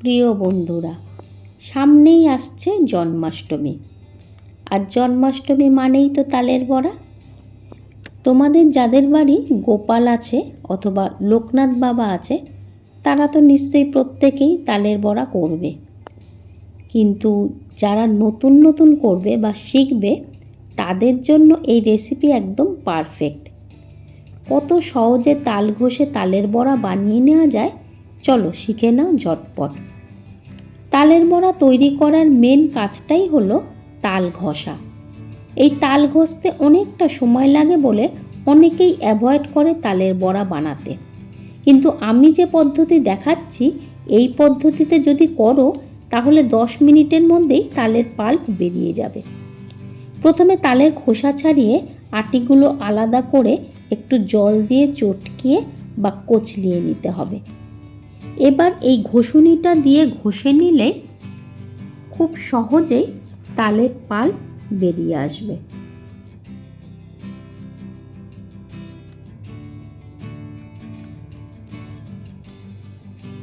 প্রিয় বন্ধুরা, সামনেই আসছে জন্মাষ্টমী। আর জন্মাষ্টমী মানেই তো তালের বড়া। তোমাদের যাদের বাড়ি গোপাল আছে অথবা লোকনাথ বাবা আছে, তারা তো নিশ্চয়ই প্রত্যেকেই তালের বড়া করবে। কিন্তু যারা নতুন নতুন করবে বা শিখবে, তাদের জন্য এই রেসিপি একদম পারফেক্ট কত সহজে তাল ঘষে তালের বড়া বানিয়ে নেওয়া যায় চলো শিখে নাও ঝটপট। তালের বড়া তৈরি করার মেন কাজটাই হলো তাল ঘষা। এই তাল ঘষতে অনেকটা সময় লাগে বলে অনেকেই অ্যাভয়েড করে তালের বড়া বানাতে। কিন্তু আমি যে পদ্ধতি দেখাচ্ছি, এই পদ্ধতিতে যদি করো, তাহলে দশ মিনিটের মধ্যেই তালের পাল্প বেরিয়ে যাবে। প্রথমে তালের খোসা ছাড়িয়ে আটিগুলো আলাদা করে একটু জল দিয়ে চটকিয়ে বা কচলিয়ে নিতে হবে। এবার এই ঘষুনিটা দিয়ে ঘষে নিলে খুব সহজেই তালের পাল বেরিয়ে আসবে।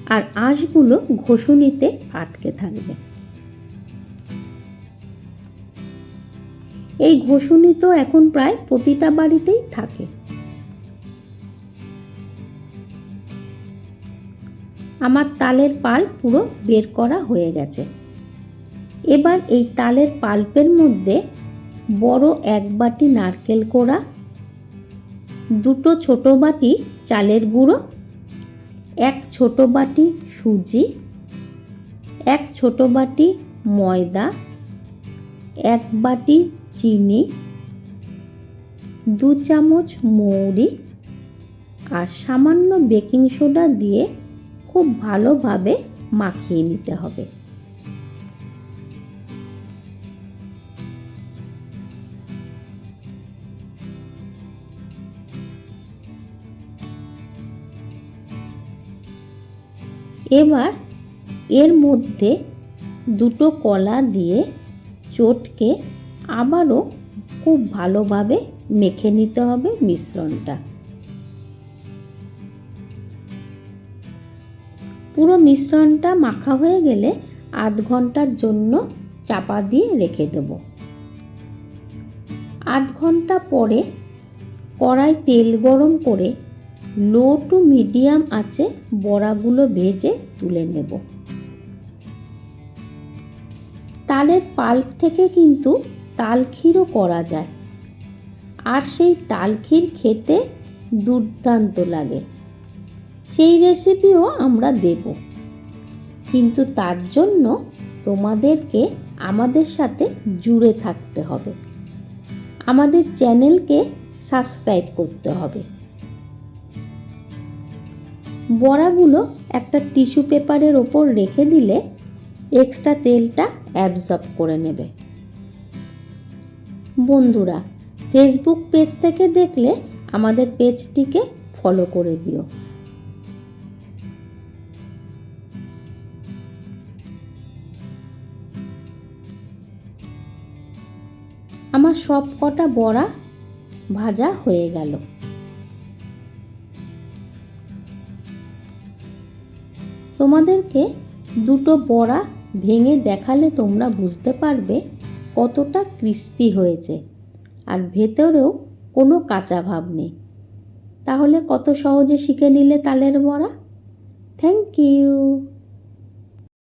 আর আঁশগুলো ঘষুনিতে আটকে থাকবে। এই ঘষুনি তো এখন প্রায় প্রতিটা বাড়িতেই থাকে। আমার তালের পাল পুরো বের করা হয়ে গেছে। এবার এই তালের পাল্পের মধ্যে বড় এক বাটি নারকেল কোড়া, দুটো ছোট বাটি চালের গুঁড়ো, এক ছোট বাটি সুজি, এক ছোট বাটি ময়দা, এক বাটি চিনি, দু চামচ মৌরি আর সামান্য বেকিং সোডা দিয়ে খুব ভালোভাবে মাখিয়ে নিতে হবে। এবার এর মধ্যে দুটো কলা দিয়ে চটকে আবারও খুব ভালোভাবে মেখে নিতে হবে মিশ্রণটা। পুরো মিশ্রণটা মাখা হয়ে গেলে আধ ঘণ্টার জন্য চাপা দিয়ে রেখে দেব। আধ ঘণ্টা পরে কড়াই তেল গরম করে লো টু মিডিয়াম আছে বড়াগুলো ভেজে তুলে নেব। তালের পাল্প থেকে কিন্তু তাল ক্ষীরও করা যায়। আর সেই তাল ক্ষীর খেতে দুর্দান্ত লাগে। সেই রেসিপিও আমরা দেব। কিন্তু তার জন্য তোমাদেরকে আমাদের সাথে জুড়ে থাকতে হবে। আমাদের চ্যানেলকে সাবস্ক্রাইব করতে হবে। বড়াগুলো একটা টিস্যু পেপারের ওপর রেখে দিলে এক্সট্রা তেলটা অ্যাবজর্ব করে নেবে। বন্ধুরা ফেসবুক পেজ থেকে দেখলে আমাদের পেজটিকে ফলো করে দিও। আমার সব কটা বড়া ভাজা হয়ে গেল। তোমাদেরকে দুটো বড়া ভেঙে দেখালে তোমরা বুঝতে পারবে কতটা ক্রিস্পি হয়েছে। আর ভেতরেও কোনো কাঁচা ভাব নেই। তাহলে কত সহজে শিখে নিলে তালের বড়া? Thank you